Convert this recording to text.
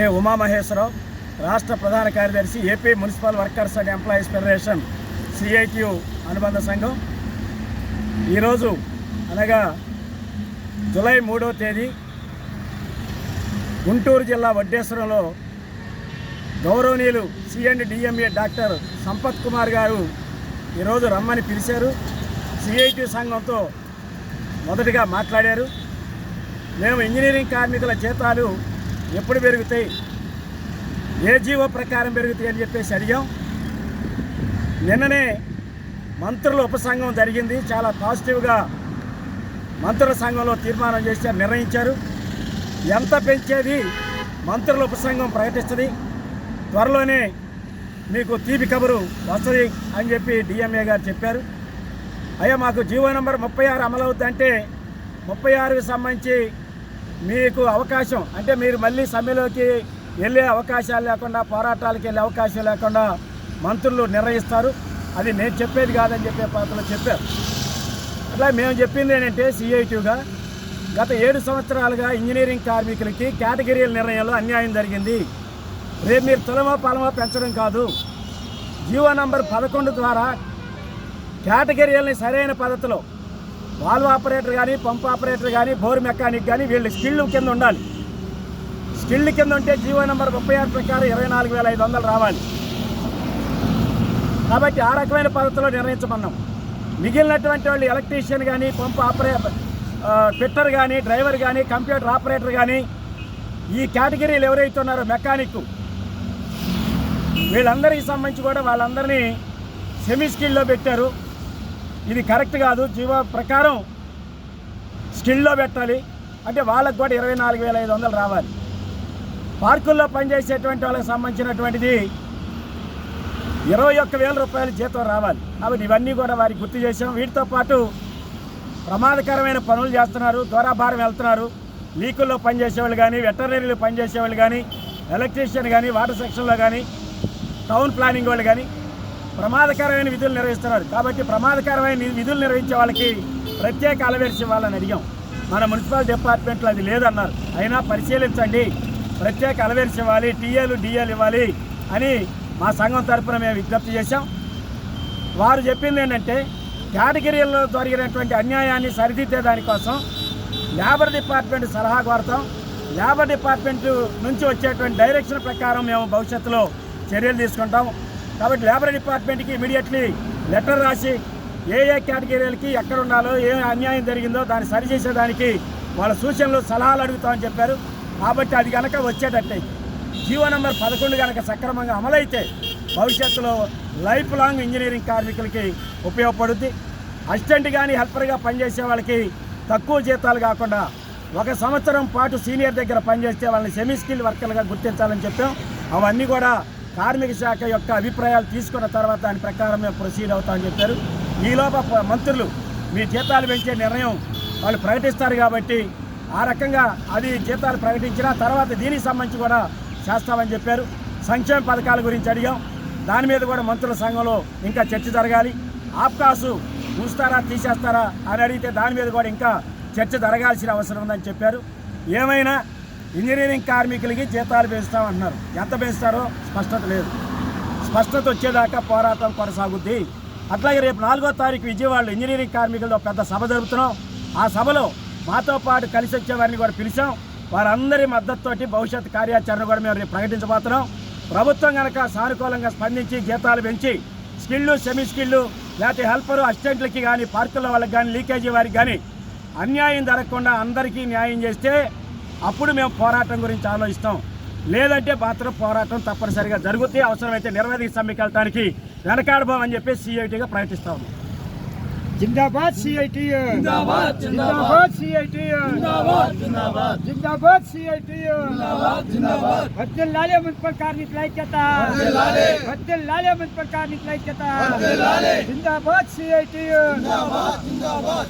K Umamaheswararao రాష్ట్ర ప్రధాన కార్యదర్శి AP municipal workers and employees federation సిఐక్యూ అనుబంధ సంఘం. ఈరోజు అనగా జూలై మూడో తేదీ గుంటూరు జిల్లా వడ్డేశ్వరంలో గౌరవనీయులు C and DMA doctor Sampath Kumar garu ఈరోజు రమ్మని పిలిచారు. సిఐటి సంఘంతో మొదటిగా మాట్లాడారు. మేము ఇంజనీరింగ్ కార్మికుల జీతాలు ఎప్పుడు పెరుగుతాయి? ఏ జీవో ప్రకారం పెరుగుతాయి అని చెప్పేసి అడిగాం. నిన్ననే మంత్రుల ఉపసంఘం జరిగింది. చాలా పాజిటివ్గా మంత్రుల సంఘంలో తీర్మానం చేశారు నిర్ణయించారు. ఎంత పెంచేది మంత్రుల ఉపసంఘం ప్రకటిస్తుంది. త్వరలోనే మీకు తీపి కబురు వస్తుంది అని చెప్పి డిఎంఏ గారు చెప్పారు. అయ్యా మాకు జీవో నెంబర్ ముప్పై ఆరు అమలవుద్దంటే ముప్పై ఆరుకి సంబంధించి మీకు అవకాశం. అంటే మీరు మళ్ళీ సమ్మెలోకి వెళ్ళే అవకాశాలు లేకుండా పోరాటాలకు వెళ్ళే అవకాశం లేకుండా మంత్రులు నిర్ణయిస్తారు. అది నేను చెప్పేది కాదని చెప్పే పాత్రలో చెప్పారు. అట్లా మేము చెప్పింది ఏంటంటే సిఐటిగా గత ఏడు సంవత్సరాలుగా ఇంజనీరింగ్ కార్మికులకి కేటగిరీల నిర్ణయంలో అన్యాయం జరిగింది. రేపు మీరు తులమో పలమో పెంచడం కాదు. జీవో నంబర్ పదకొండు ద్వారా కేటగిరీలని సరైన పద్ధతిలో వాల్వ్ ఆపరేటర్ కానీ పంప్ ఆపరేటర్ కానీ బోర్ మెకానిక్ కానీ వీళ్ళు స్కిల్ కింద ఉండాలి. స్కిల్ కింద ఉంటే జీవో నెంబర్ ముప్పై ఆరు ప్రకారం ఇరవై నాలుగు వేల ఐదు వందలు రావాలి. కాబట్టి ఆ రకమైన పద్ధతిలో నిర్ణయించమన్నాం. మిగిలినటువంటి వాళ్ళు ఎలక్ట్రీషియన్ కానీ పంప్ ఆపరే ఫిట్టర్ కానీ డ్రైవర్ కానీ కంప్యూటర్ ఆపరేటర్ కానీ ఈ కేటగిరీలు ఎవరైతే ఉన్నారో మెకానిక్ వీళ్ళందరికీ సంబంధించి కూడా వాళ్ళందరినీ సెమీ స్కిల్లో పెట్టారు. ఇది కరెక్ట్ కాదు. జీవో ప్రకారం స్కిల్లో పెట్టాలి. అంటే వాళ్ళకు కూడా ఇరవై నాలుగు వేల ఐదు వందలు రావాలి. పార్కుల్లో పనిచేసేటువంటి వాళ్ళకి సంబంధించినటువంటిది ఇరవై ఒక్క వేల రూపాయల జీతం రావాలి. కాబట్టి ఇవన్నీ కూడా వారికి గుర్తు చేసాం వీటితో పాటు ప్రమాదకరమైన పనులు చేస్తున్నారు. దూరాభారం వెళ్తున్నారు. లీకుల్లో పనిచేసేవాళ్ళు కానీ వెటర్నరీలో పనిచేసేవాళ్ళు కానీ ఎలక్ట్రీషియన్ కానీ వాటర్ సెక్షన్లో కానీ టౌన్ ప్లానింగ్ వాళ్ళు కానీ ప్రమాదకరమైన విధులు నిర్వహిస్తున్నారు. కాబట్టి ప్రమాదకరమైన విధులు నిర్వహించే వాళ్ళకి ప్రత్యేక అలవేర్చి ఇవ్వాలని అడిగాం. మన మున్సిపల్ డిపార్ట్మెంట్లో అది లేదన్నారు. అయినా పరిశీలించండి. ప్రత్యేక అలవేర్చి ఇవ్వాలి. టీఏలు డిఏలు ఇవ్వాలి అని మా సంఘం తరపున మేము విజ్ఞప్తి చేశాం. వారు చెప్పింది ఏంటంటే కేటగిరీల్లో జరిగినటువంటి అన్యాయాన్ని సరిదిద్దే దానికోసం లేబర్ డిపార్ట్మెంట్ సలహా కోరతాం. లేబర్ డిపార్ట్మెంట్ నుంచి వచ్చేటువంటి డైరెక్షన్ ప్రకారం మేము భవిష్యత్తులో చర్యలు తీసుకుంటాం. కాబట్టి లేబర్ డిపార్ట్మెంట్కి ఇమీడియట్లీ లెటర్ రాసి ఏ ఏ కేటగిరీలకి ఎక్కడ ఉండాలో ఏ అన్యాయం జరిగిందో దాన్ని సరిచేసేదానికి వాళ్ళ సూచనలు సలహాలు అడుగుతామని చెప్పారు. కాబట్టి అది కనుక వచ్చేటట్టయితే జీవో నెంబర్ పదకొండు కనుక సక్రమంగా అమలైతే భవిష్యత్తులో లైఫ్ లాంగ్ ఇంజనీరింగ్ కార్మికులకి ఉపయోగపడుద్ది. అసిస్టెంట్ కానీ హెల్పర్గా పనిచేసే వాళ్ళకి తక్కువ జీతాలు కాకుండా ఒక సంవత్సరం పాటు సీనియర్ దగ్గర పనిచేస్తే వాళ్ళని సెమీ స్కిల్ వర్కర్లుగా గుర్తించాలని చెప్పాం. అవన్నీ కూడా కార్మిక శాఖ యొక్క అభిప్రాయాలు తీసుకున్న తర్వాత దాని ప్రకారం మేము ప్రొసీడ్ అవుతామని చెప్పారు. ఈలోప మంత్రులు మీ జీతాలు పెంచే నిర్ణయం వాళ్ళు ప్రకటిస్తారు కాబట్టి ఆ రకంగా అది జీతాలు ప్రకటించిన తర్వాత దీనికి సంబంధించి కూడా చేస్తామని చెప్పారు. సంక్షేమ పథకాల గురించి అడిగాం. దాని మీద కూడా మంత్రుల సంఘంలో ఇంకా చర్చ జరగాలి. ఆప్కాసు ఉంచుతారా తీసేస్తారా అని అడిగితే దాని మీద కూడా ఇంకా చర్చ జరగాల్సిన అవసరం ఉందని చెప్పారు. ఏమైనా ఇంజనీరింగ్ కార్మికులకి జీతాలు పెంచుతామంటున్నారు. ఎంత పెంచుతారో స్పష్టత లేదు. స్పష్టత వచ్చేదాకా పోరాటం కొనసాగుద్ది. అట్లాగే రేపు నాలుగో తారీఖు విజయవాడలో ఇంజనీరింగ్ కార్మికులతో పెద్ద సభ జరుపుతున్నాం. ఆ సభలో మాతో పాటు కలిసి వచ్చేవారిని కూడా పిలిచాం. వారందరి మద్దతుతోటి భవిష్యత్ కార్యాచరణ కూడా మేము రేపు ప్రకటించబోతున్నాం. ప్రభుత్వం కనుక సానుకూలంగా స్పందించి జీతాలు పెంచి స్కిళ్ళు సెమీ స్కిళ్ళు లేకపోతే హెల్పరు అసిస్టెంట్లకి కానీ పార్కుల వాళ్ళకి కానీ లీకేజీ వారికి కానీ అన్యాయం జరగకుండా అందరికీ న్యాయం చేస్తే అప్పుడు మేము పోరాటం గురించి ఆలోచిస్తాం. లేదంటే మాత్రం పోరాటం తప్పనిసరిగా జరుగుతే అవసరమైతే నిర్వహిత సమ్మెకి వెళ్ళటానికి వెనకాడబోమని చెప్పి సిఐటిగా ప్రయత్నిస్తా జిందాబాద్ సిఐటి జిందాబాద్ జిందాబాద్ సిఐటి జిందాబాద్ జిందాబాद జిందాబాద్ సిఐటి జిందాబాद జిందాబాద్ వద్దల్ లాలే మున్సిపల్ కార్మికుల ఐక్యత. వద్దల్ లాలే వద్దల్ లాలే మున్సిపల్ కార్మికుల ఐక్యత. వద్దల్ లాలే జిందాబాద్ సిఐటి జిందాబాద్ జిందాబాద్.